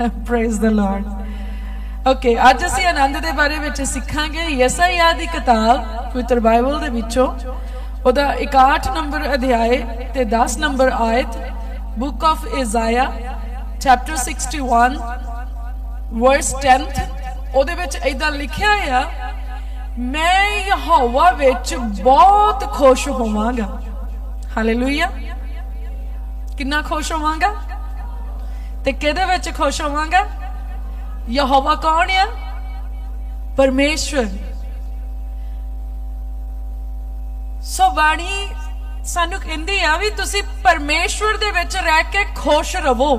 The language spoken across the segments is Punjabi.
ਪ੍ਰੇਜ਼ ਦ ਲਾਰਡ ਓਕੇ ਅੱਜ ਅਸੀਂ ਆਨੰਦ ਦੇ ਬਾਰੇ ਵਿੱਚ ਸਿੱਖਾਂਗੇ ਯਸਾਇਆ ਦੀ ਕਿਤਾਬ, ਪਵਿੱਤਰ ਬਾਈਬਲ ਦੇ ਵਿੱਚੋਂ। ਉਹਦਾ 61 ਨੰਬਰ ਅਧਿਆਇ ਤੇ 10 ਨੰਬਰ ਆਇਤ book of Isaiah chapter 61 verse 10th ਉਹਦੇ ਵਿੱਚ ਇਦਾਂ ਲਿਖਿਆ ਆ, ਮੈਂ ਯਹੋਵਾ ਵਿੱਚ ਬਹੁਤ ਖੁਸ਼ ਹੋਵਾਂਗਾ। ਹਾਲੇਲੂਇਆ ਕਿੰਨਾ ਖੁਸ਼ ਹੋਵਾਂਗਾ? ਤੇ ਕਿਹਦੇ ਵਿੱਚ ਖੁਸ਼ ਹੋਵਾਂਗਾ? ਯਹੋਵਾ ਕੌਣ ਆ? ਪਰਮੇਸ਼ਵਰ। ਸੋ ਬਾਣੀ ਸਾਨੂੰ ਕਹਿੰਦੀ ਆ ਵੀ ਤੁਸੀਂ ਪਰਮੇਸ਼ਵਰ ਦੇ ਵਿੱਚ ਰਹਿ ਕੇ ਖੁਸ਼ ਰਹੋ।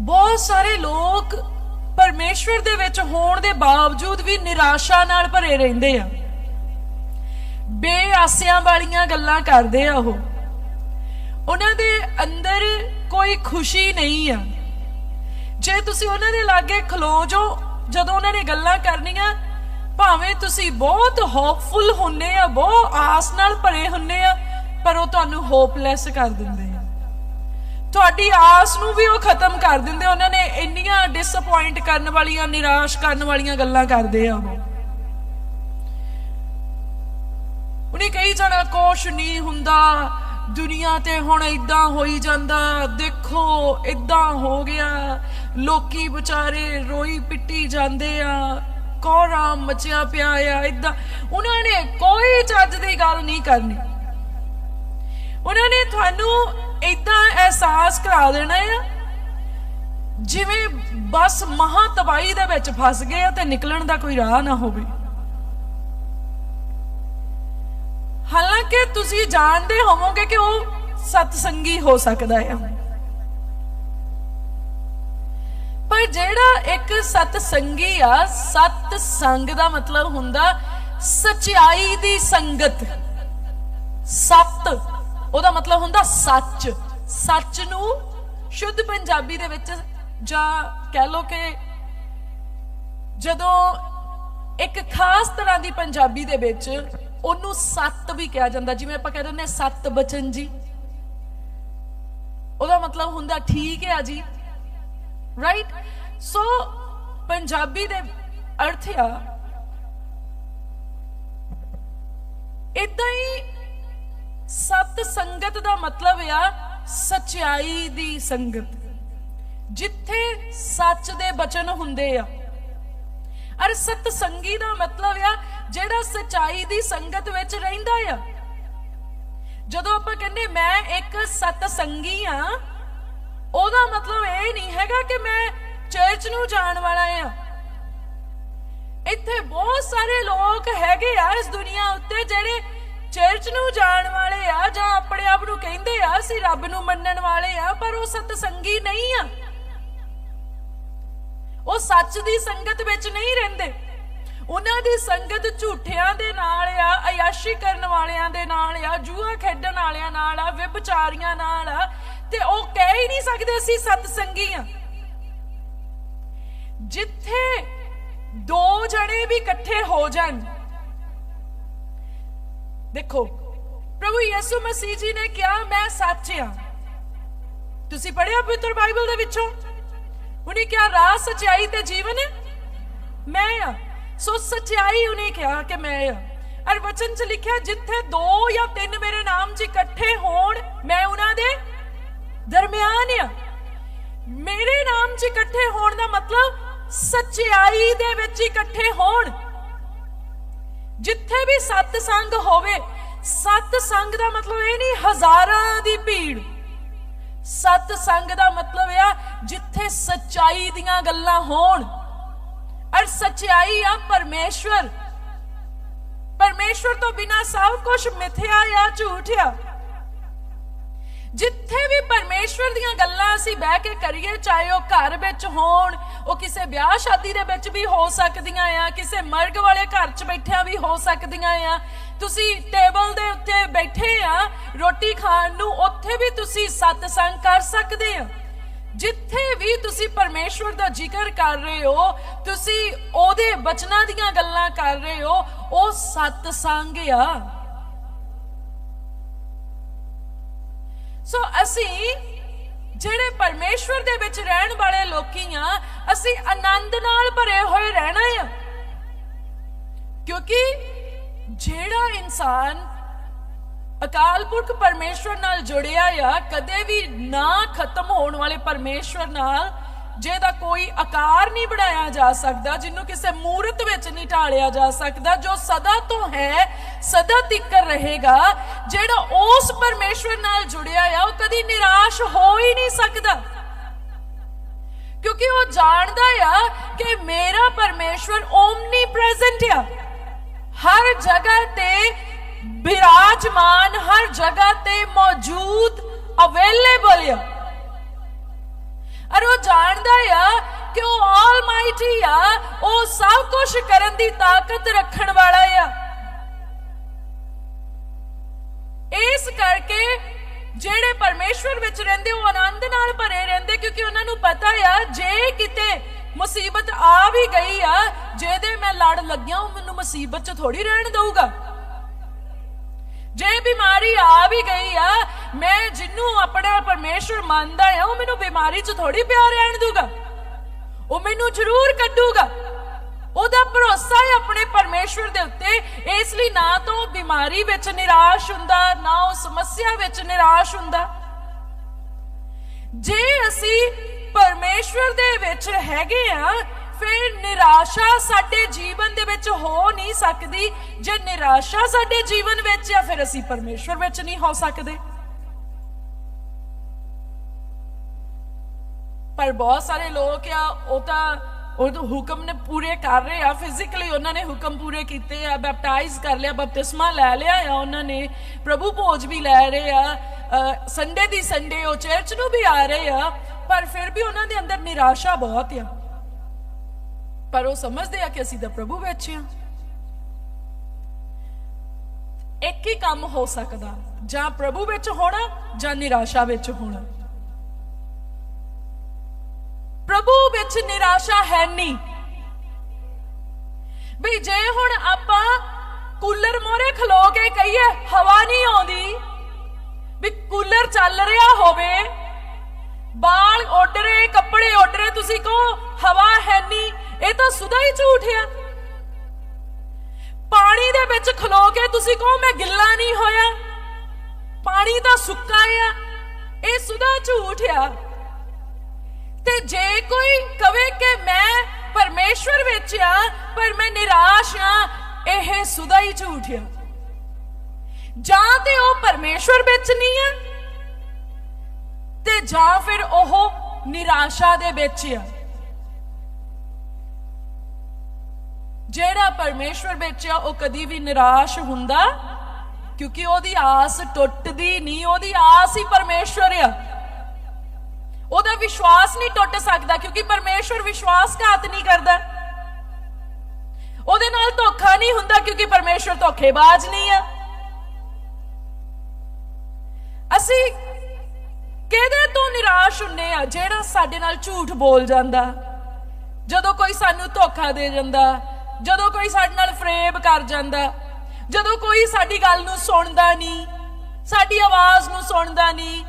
ਬਹੁਤ ਸਾਰੇ ਲੋਕ ਪਰਮੇਸ਼ਵਰ ਦੇ ਵਿੱਚ ਹੋਣ ਦੇ ਬਾਵਜੂਦ ਵੀ ਨਿਰਾਸ਼ਾ ਨਾਲ ਭਰੇ ਰਹਿੰਦੇ ਆ। ਬੇਆਸਿਆਂ ਵਾਲੀਆਂ ਗੱਲਾਂ ਕਰਦੇ ਆ ਉਹ। ਉਹਨਾਂ ਦੇ ਅੰਦਰ ਕੋਈ ਖੁਸ਼ੀ ਨਹੀਂ ਆ। ਜੇ ਤੁਸੀਂ ਉਹਨਾਂ ਦੇ ਲਾਗੇ ਖਲੋ ਜੋ ਜਦੋਂ ਉਹਨਾਂ ਨੇ ਗੱਲਾਂ ਕਰਨੀਆਂ, ਭਾਵੇਂ ਤੁਸੀਂ ਬਹੁਤ ਹੋਪਫੁਲ ਹੁੰਨੇ ਆ, ਬਹੁਤ ਆਸ ਨਾਲ ਭਰੇ ਹੁੰਨੇ ਆ, ਪਰ ਉਹ ਤੁਹਾਨੂੰ ਹੋਪਲੈਸ ਕਰ ਦਿੰਦੇ ਆ। ਤੁਹਾਡੀ ਆਸ ਨੂੰ ਵੀ ਉਹ ਖਤਮ ਕਰ ਦਿੰਦੇ ਉਹਨਾਂ ਨੇ ਇੰਨੀਆਂ ਡਿਸਪਾਇੰਟ ਕਰਨ ਵਾਲੀਆਂ, ਨਿਰਾਸ਼ ਕਰਨ ਵਾਲੀਆਂ ਗੱਲਾਂ ਕਰਦੇ ਆ ਉਹ। ਉਹਨੇ ਕਹੀ ਜਾਣਾ ਕੁਛ ਨਹੀਂ ਹੁੰਦਾ ਦੁਨੀਆ ਤੇ ਹੁਣ ਇਦਾਂ ਹੋਈ ਜਾਂਦਾ, ਦੇਖੋ ਇਦਾਂ ਹੋ ਗਿਆ। ਲੋਕੀ ਵਿਚਾਰੇ ਰੋਈ ਪਿੱਟੀ ਜਾਂਦੇ ਆ ਕੋਰਾ ਮਚਿਆ ਪਿਆ ਆ ਇਦਾਂ ਉਹਨਾਂ ਨੇ ਕੋਈ ਚੱਜ ਦੀ ਗੱਲ ਨਹੀਂ ਕਰਨੀ। ਉਹਨਾਂ ਨੇ ਤੁਹਾਨੂੰ ਇਦਾਂ ਅਹਿਸਾਸ ਕਰਾ ਦੇਣਾ ਆ, ਜਿਵੇਂ ਬਸ ਮਹਾ ਤਬਾਈ ਦੇ ਵਿੱਚ ਫਸ ਗਏ ਆ ਤੇ ਨਿਕਲਣ ਦਾ ਕੋਈ ਰਾਹ ਨਾ ਹੋਵੇ। ਹਾਲਾਂਕਿ ਤੁਸੀਂ ਜਾਣਦੇ ਹੋਵੋਗੇ ਕਿ ਉਹ ਸਤਸੰਗੀ ਹੋ ਸਕਦਾ ਹੈ ਪਰ ਜਿਹੜਾ ਇੱਕ ਸਤਸੰਗੀ ਆ ਸਤ ਸੰਗ ਦਾ ਮਤਲਬ ਹੁੰਦਾ ਸਚਾਈ ਦੀ ਸੰਗਤ। ਸਤ, ਉਹਦਾ ਮਤਲਬ ਹੁੰਦਾ ਸੱਚ। ਸੱਚ ਨੂੰ ਸ਼ੁੱਧ ਪੰਜਾਬੀ ਦੇ ਵਿੱਚ ਜਾਂ ਕਹਿ ਲੋ ਕਿ ਜਦੋਂ ਇੱਕ ਖਾਸ ਤਰ੍ਹਾਂ ਦੀ ਪੰਜਾਬੀ ਦੇ ਵਿੱਚ ਉਹਨੂੰ ਸੱਤ ਵੀ ਕਿਹਾ ਜਾਂਦਾ, ਜਿਵੇਂ ਆਪਾਂ ਕਹਿੰਦੇ ਨੇ ਸੱਤ ਬਚਨ ਜੀ। ਉਹਦਾ ਮਤਲਬ ਹੁੰਦਾ ਠੀਕ ਹੈ ਜੀ। ਰਾਈਟ ਸੋ ਪੰਜਾਬੀ ਦੇ ਅਰਥ ਆ ਇਦਾਂ ਹੀ ਸਤ ਸੰਗਤ ਦਾ ਮਤਲਬ ਆ ਸਚਾਈ ਦੀ ਸੰਗਤ। ਜਿੱਥੇ ਸੱਚ ਦੇ ਬਚਨ ਹੁੰਦੇ ਆ। ਅਰ ਸਤ ਸੰਗੀ ਦਾ ਮਤਲਬ ਆ ਜਿਹੜਾ ਸਚਾਈ ਦੀ ਸੰਗਤ ਵਿੱਚ ਰਹਿੰਦਾ ਆ। ਜਦੋਂ ਆਪਾਂ ਕਹਿੰਦੇ ਮੈਂ ਇੱਕ ਸਤ ਸੰਗੀ ਆ, ਉਹਦਾ ਮਤਲਬ ਇਹ ਨਹੀਂ ਹੈਗਾ ਕਿ ਮੈਂ ਚਰਚ ਨੂੰ ਜਾਣ ਵਾਲਾ ਆ। ਇੱਥੇ ਬਹੁਤ ਸਾਰੇ ਲੋਕ ਹੈਗੇ ਆ ਇਸ ਦੁਨੀਆ ਉੱਤੇ ਜਿਹੜੇ ਚਰਚ ਨੂੰ ਜਾਣ ਵਾਲੇ ਆ ਜਾਂ ਆਪਣੇ ਆਪ ਨੂੰ ਕਹਿੰਦੇ ਆ, ਅਸੀਂ ਰੱਬ ਨੂੰ ਮੰਨਣ ਵਾਲੇ ਆ, ਪਰ ਉਹ ਸਤ ਸੰਗੀ ਨਹੀਂ ਆ। ਉਹ ਸੱਚ ਦੀ ਸੰਗਤ ਵਿੱਚ ਨਹੀਂ ਰਹਿੰਦੇ। ਉਹਨਾਂ ਦੀ ਸੰਗਤ ਝੂਠਿਆਂ ਦੇ ਨਾਲ ਆ, ਅਯਾਸ਼ੀ ਕਰਨ ਵਾਲਿਆਂ ਦੇ ਨਾਲ ਆ, ਜੂਆ ਖੇਡਣ ਵਾਲਿਆਂ ਨਾਲ ਆ, ਵਿਭਚਾਰੀਆਂ ਨਾਲ ਆ, ਤੇ ਉਹ ਕਹਿ ਹੀ ਨਹੀਂ ਸਕਦੇ ਅਸੀਂ ਸਤਸੰਗੀ ਆ। ਜਿੱਥੇ ਦੋ ਜਣੇ ਵੀ ਇਕੱਠੇ ਹੋ ਜਾਣ। ਦੇਖੋ, ਪ੍ਰਭੂ ਯਿਸੂ ਮਸੀਹ ਜੀ ਨੇ ਕਿਹਾ, ਮੈਂ ਸੱਚ ਆ। ਤੁਸੀਂ ਪੜਿਆ ਪਵਿੱਤਰ ਬਾਈਬਲ ਦੇ ਵਿੱਚੋਂ? ਉਹਨੇ ਕਿਹਾ, ਰਾਹ ਸਚਾਈ ਤੇ ਜੀਵਨ ਮੈਂ ਆ। ਸੋ ਸਚਾਈ ਉਹਨੇ ਕਿਹਾ ਕਿ ਮੈਂ ਅਰ ਵਚਨ ਚ ਲਿਖਿਆ, ਜਿੱਥੇ ਦੋ ਜਾਂ ਤਿੰਨ ਮੇਰੇ ਨਾਮ 'ਚ ਇਕੱਠੇ ਹੋਣ, ਮੈਂ ਉਹਨਾਂ ਦੇ ਦਰਮਿਆਨ ਆ। ਮੇਰੇ ਨਾਮ 'ਚ ਇਕੱਠੇ ਹੋਣ ਦਾ ਮਤਲਬ ਸਚਾਈ ਦੇ ਵਿੱਚ ਇਕੱਠੇ ਹੋਣ। ਜਿੱਥੇ ਵੀ ਸਤ ਸੰਗ ਹੋਵੇ, ਸਤ ਸੰਗ ਦਾ ਮਤਲਬ ਇਹ ਨਹੀਂ, ਹਜ਼ਾਰਾਂ ਦੀ ਭੀੜ। ਸਤ ਸੰਗ ਦਾ ਮਤਲਬ ਆ, ਜਿੱਥੇ ਸਚਾਈ ਦੀਆਂ ਗੱਲਾਂ ਹੋਣ। ਅਰ ਸਚਾਈ ਆ ਪਰਮੇਸ਼ਵਰ। ਪਰਮੇਸ਼ਵਰ ਤੋਂ ਬਿਨਾ ਸਭ ਕੁਝ ਮਿਥਿਆ ਆ, ਝੂਠ ਜਿੱਥੇ ਵੀ ਪਰਮੇਸ਼ਵਰ ਦੀਆਂ ਗੱਲਾਂ ਅਸੀਂ ਬਹਿ ਕੇ ਕਰੀਏ, ਚਾਹੇ ਉਹ ਘਰ ਵਿੱਚ ਹੋਣ, ਉਹ ਕਿਸੇ ਵਿਆਹ ਸ਼ਾਦੀ ਦੇ ਵਿੱਚ ਵੀ ਹੋ ਸਕਦੀਆਂ ਆ, ਕਿਸੇ ਮਰਗ ਵਾਲੇ ਘਰ 'ਚ ਬੈਠਿਆਂ ਵੀ ਹੋ ਸਕਦੀਆਂ ਆ। ਤੁਸੀਂ ਟੇਬਲ ਦੇ ਉੱਤੇ ਬੈਠੇ ਆ, ਰੋਟੀ ਖਾਣ ਨੂੰ, ਉੱਥੇ ਵੀ ਤੁਸੀਂ ਸਤਸੰਗ ਕਰ ਸਕਦੇ ਆ। ਜਿੱਥੇ ਵੀ ਤੁਸੀਂ ਪਰਮੇਸ਼ਵਰ ਦਾ ਜ਼ਿਕਰ ਕਰ ਰਹੇ ਹੋ, ਤੁਸੀਂ ਉਹਦੇ ਬਚਨਾਂ ਦੀਆਂ ਗੱਲਾਂ ਕਰ ਰਹੇ ਹੋ, ਉਹ ਸਤਸੰਗ ਆ। ਸੋ ਅਸੀਂ ਜਿਹੜੇ ਪਰਮੇਸ਼ਵਰ ਦੇ ਵਿੱਚ ਰਹਿਣ ਵਾਲੇ ਲੋਕੀ ਆ, ਅਸੀਂ ਆਨੰਦ ਨਾਲ ਭਰੇ ਹੋਏ ਰਹਿਣਾ ਆ। ਕਿਉਂਕਿ ਜਿਹੜਾ ਇਨਸਾਨ ਅਕਾਲ ਪੁਰਖ ਪਰਮੇਸ਼ਵਰ ਨਾਲ ਜੁੜਿਆ ਆ, ਕਦੇ ਵੀ ਨਾ ਖਤਮ ਹੋਣ ਵਾਲੇ ਪਰਮੇਸ਼ਵਰ ਨਾਲ ਜਿਹਦਾ ਕੋਈ ਆਕਾਰ ਨਹੀਂ ਬਣਾਇਆ ਜਾ ਸਕਦਾ, ਜਿਹਨੂੰ ਕਿਸੇ ਮੂਰਤ ਵਿੱਚ ਨਹੀਂ ਢਾਲਿਆ ਜਾ ਸਕਦਾ, ਜੋ ਸਦਾ ਤੋਂ ਹੈ, ਸਦਾ ਤਿੱਕਰ ਰਹੇਗਾ। ਜਿਹੜਾ ਉਸ ਪਰਮੇਸ਼ਵਰ ਨਾਲ ਜੁੜਿਆ ਆ, ਉਹ ਕਦੀ ਨਿਰਾਸ਼ ਹੋ ਹੀ ਨਹੀਂ ਸਕਦਾ। ਕਿਉਂਕਿ ਉਹ ਜਾਣਦਾ ਆ ਕਿ ਮੇਰਾ ਪਰਮੇਸ਼ਵਰ ਓਮਨੀ ਪ੍ਰੈਜ਼ੈਂਟ ਆ। ਹਰ ਜਗ੍ਹਾ ਤੇ ਬਿਰਾਜਮਾਨ ਹਰ ਜਗ੍ਹਾ ਤੇ ਮੌਜੂਦ ਅਵੇਲੇਬਲ ਆ। ਅਰ ਉਹ ਜਾਣਦਾ ਆ ਕਿ ਉਹ ਆਲਮਾਈਟੀ ਆ, ਉਹ ਸਭ ਕੁਝ ਕਰਨ ਦੀ ਤਾਕਤ ਰੱਖਣ ਵਾਲਾ ਆ। ਇਸ ਕਰਕੇ ਜਿਹੜੇ ਪਰਮੇਸ਼ਵਰ ਵਿੱਚ ਰਹਿੰਦੇ, ਉਹ ਆਨੰਦ ਨਾਲ ਭਰੇ ਰਹਿੰਦੇ, ਕਿਉਂਕਿ ਉਹਨਾਂ ਨੂੰ ਪਤਾ ਆ, ਜੇ ਕਿਤੇ ਮੁਸੀਬਤ ਆ ਵੀ ਗਈ ਆ, ਜਿਹਦੇ ਮੈਂ ਲੜ ਲੱਗਿਆ, ਉਹ ਮੈਨੂੰ ਮੁਸੀਬਤ 'ਚ ਥੋੜੀ ਰਹਿਣ ਦਊਗਾ। ਜੇ ਬਿਮਾਰੀ ਆ ਵੀ ਗਈ ਆ, ਮੈਂ ਜਿੰਨੂੰ ਆਪਣਾ ਪਰਮੇਸ਼ਵਰ ਮੰਨਦਾ ਆ, ਉਹ ਮੈਨੂੰ ਬਿਮਾਰੀ 'ਚ ਥੋੜੀ ਪਿਆ ਰਹਿਣ ਦੂਗਾ। ਉਹ ਮੈਨੂੰ ਜ਼ਰੂਰ ਕੱਢੂਗਾ। ਉਹਦਾ ਭਰੋਸਾ ਹੈ ਆਪਣੇ ਪਰਮੇਸ਼ਵਰ ਦੇ ਉੱਤੇ। ਇਸ ਲਈ ਨਾ ਤਾਂ ਉਹ ਬਿਮਾਰੀ ਵਿੱਚ ਨਿਰਾਸ਼ ਹੁੰਦਾ, ਨਾ ਉਹ ਸਮੱਸਿਆ ਵਿੱਚ ਨਿਰਾਸ਼ ਹੁੰਦਾ। ਜੇ ਅਸੀਂ ਪਰਮੇਸ਼ਵਰ ਦੇ ਵਿੱਚ ਹੈਗੇ ਆ ਫਿਰ ਨਿਰਾਸ਼ਾ ਸਾਡੇ ਜੀਵਨ ਦੇ ਵਿੱਚ ਹੋ ਨਹੀਂ ਸਕਦੀ। ਜੇ ਨਿਰਾਸ਼ਾ ਸਾਡੇ ਜੀਵਨ ਵਿੱਚ ਆ, ਫਿਰ ਅਸੀਂ ਪਰਮੇਸ਼ਵਰ ਵਿੱਚ ਨਹੀਂ ਹੋ ਸਕਦੇ। ਪਰ ਬਹੁਤ ਸਾਰੇ ਲੋਕ ਆ, ਉਹ ਤਾਂ ਉਹ ਤਾਂ ਹੁਕਮ ਨੇ ਪੂਰੇ ਕਰ ਰਹੇ ਆ। ਫਿਜ਼ੀਕਲੀ ਉਹਨਾਂ ਨੇ ਹੁਕਮ ਪੂਰੇ ਕੀਤੇ ਆ ਬੈਪਟਾਈਜ਼ ਕਰ ਲਿਆ, ਬਪਤਿਸਮਾ ਲੈ ਲਿਆ ਆ ਉਹਨਾਂ ਨੇ। ਪ੍ਰਭੂ ਭੋਜ ਵੀ ਲੈ ਰਹੇ ਆ। ਸੰਡੇ ਦੀ ਸੰਡੇ ਉਹ ਚਰਚ ਨੂੰ ਵੀ ਆ ਰਹੇ ਆ। ਪਰ ਫਿਰ ਵੀ ਉਹਨਾਂ ਦੇ ਅੰਦਰ ਨਿਰਾਸ਼ਾ ਬਹੁਤ ਆ। ਪਰ ਉਹ ਸਮਝਦੇ ਆ ਕਿ ਅਸੀਂ ਤਾਂ ਪ੍ਰਭੂ ਵਿੱਚ ਆ ਇੱਕ ਹੀ ਕੰਮ ਹੋ ਸਕਦਾ ਜਾਂ ਪ੍ਰਭੂ ਵਿੱਚ ਹੋਣਾ ਜਾਂ ਨਿਰਾਸ਼ਾ ਵਿੱਚ ਹੋਣਾ ਪ੍ਰਭੂ ਵਿੱਚ ਨਿਰਾਸ਼ਾ ਹੈ ਨਹੀਂ ਵੀ ਜੇ ਹੁਣ ਆਪਾਂ ਕੂਲਰ ਮੋਰੇ ਖਲੋ ਕੇ ਕਹੀਏ ਹਵਾ ਨਹੀਂ ਆਉਂਦੀ ਵੀ ਕੂਲਰ ਚੱਲ ਰਿਹਾ ਹੋਵੇ ਬਾਲ ਉੱਡ ਰਹੇ ਕੱਪੜੇ ਉੱਡ ਰਹੇ ਤੁਸੀਂ ਕਹੋ ਹਵਾ ਹੈ ਨਹੀਂ ਇਹ ਤਾਂ ਸੁਦਾ ਹੀ ਝੂਠ ਆ। ਪਾਣੀ ਦੇ ਵਿੱਚ ਖਲੋ ਕੇ ਤੁਸੀਂ ਕਹੋ ਮੈਂ ਗਿੱਲਾ ਨਹੀਂ ਹੋਇਆ। ਪਾਣੀ ਤਾਂ ਸੁੱਕਾ ਆ, ਇਹ ਸੁਦਾ ਝੂਠ ਆ। ਤੇ ਜੇ ਕੋਈ ਕਵੇ ਕਿ ਮੈਂ ਪਰਮੇਸ਼ਵਰ ਵਿੱਚ ਆ, ਪਰ ਮੈਂ ਨਿਰਾਸ਼ ਆ, ਇਹ ਸੁਦਾ ਹੀ ਝੂਠ ਆ। ਜਾਂ ਤੇ ਉਹ ਪਰਮੇਸ਼ਵਰ ਵਿੱਚ ਨਹੀਂ ਆ, ਤੇ ਜਾਂ ਫਿਰ ਉਹ ਨਿਰਾਸ਼ਾ ਦੇ ਵਿੱਚ ਆ। ਜਿਹੜਾ ਪਰਮੇਸ਼ਵਰ ਵਿੱਚ ਆ, ਉਹ ਕਦੀ ਵੀ ਨਿਰਾਸ਼ ਹੁੰਦਾ? ਕਿਉਂਕਿ ਉਹਦੀ ਆਸ ਟੁੱਟਦੀ ਨਹੀਂ, ਉਹਦੀ ਆਸ ਹੀ ਪਰਮੇਸ਼ਵਰ ਆ। ਉਹਦਾ ਵਿਸ਼ਵਾਸ ਨਹੀਂ ਟੁੱਟ ਸਕਦਾ, ਕਿਉਂਕਿ ਪਰਮੇਸ਼ਵਰ ਵਿਸ਼ਵਾਸਘਾਤ ਨਹੀਂ ਕਰਦਾ। ਉਹਦੇ ਨਾਲ ਧੋਖਾ ਨਹੀਂ ਹੁੰਦਾ, ਕਿਉਂਕਿ ਪਰਮੇਸ਼ਵਰ ਧੋਖੇਬਾਜ਼ ਨਹੀਂ ਆ। ਅਸੀਂ ਕਿਹਦੇ ਤੋਂ ਨਿਰਾਸ਼ ਹੁੰਨੇ ਆ, ਜਿਹੜਾ ਸਾਡੇ ਨਾਲ ਝੂਠ ਬੋਲ ਜਾਂਦਾ? ਜਦੋਂ ਕੋਈ ਸਾਨੂੰ ਧੋਖਾ ਦੇ ਜਾਂਦਾ ਜਦੋਂ ਕੋਈ ਸਾਡੇ ਨਾਲ ਫਰੇਬ ਕਰ ਜਾਂਦਾ, ਜਦੋਂ ਕੋਈ ਸਾਡੀ ਗੱਲ ਨੂੰ ਸੁਣਦਾ ਨਹੀਂ, ਸਾਡੀ ਆਵਾਜ਼ ਨੂੰ ਸੁਣਦਾ ਨਹੀਂ,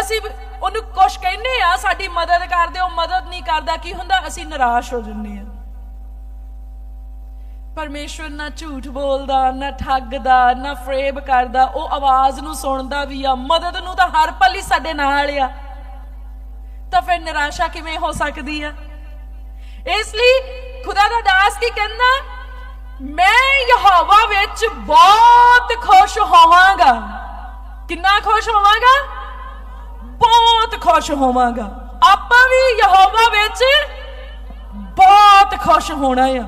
ਅਸੀਂ ਉਹਨੂੰ ਕੁਛ ਕਹਿੰਨੇ ਆ, ਸਾਡੀ ਮਦਦ ਕਰਦੇ, ਉਹ ਮਦਦ ਨਹੀਂ ਕਰਦਾ, ਕੀ ਹੁੰਦਾ? ਅਸੀਂ ਨਿਰਾਸ਼ ਹੋ ਜੰਨੇ ਆ। ਪਰਮੇਸ਼ਵਰ ਨਾ ਝੂਠ ਬੋਲਦਾ, ਨਾ ਠੱਗਦਾ, ਨਾ ਫਰੇਬ ਕਰਦਾ, ਉਹ ਆਵਾਜ਼ ਨੂੰ ਸੁਣਦਾ ਵੀ ਆ, ਮਦਦ ਨੂੰ ਤਾਂ ਹਰ ਪਲ ਹੀ ਸਾਡੇ ਨਾਲ ਆ। ਤਾਂ ਫਿਰ ਨਿਰਾਸ਼ਾ ਕਿਵੇਂ ਹੋ ਸਕਦੀ ਆ? ਇਸ ਲਈ ਖੁਦਾ ਦਾ ਦਾਸ ਕੀ ਕਹਿੰਦਾ? ਮੈਂ ਯਹੋਵਾ ਵਿੱਚ ਬਹੁਤ ਖੁਸ਼ ਹੋਵਾਂਗਾ। ਕਿੰਨਾ ਖੁਸ਼ ਹੋਵਾਂਗਾ? ਬਹੁਤ ਖੁਸ਼ ਹੋਵਾਂਗਾ। ਆਪਾਂ ਵੀ ਯਹੋਵਾ ਵਿੱਚ ਬਹੁਤ ਖੁਸ਼ ਹੋਣਾ ਆ।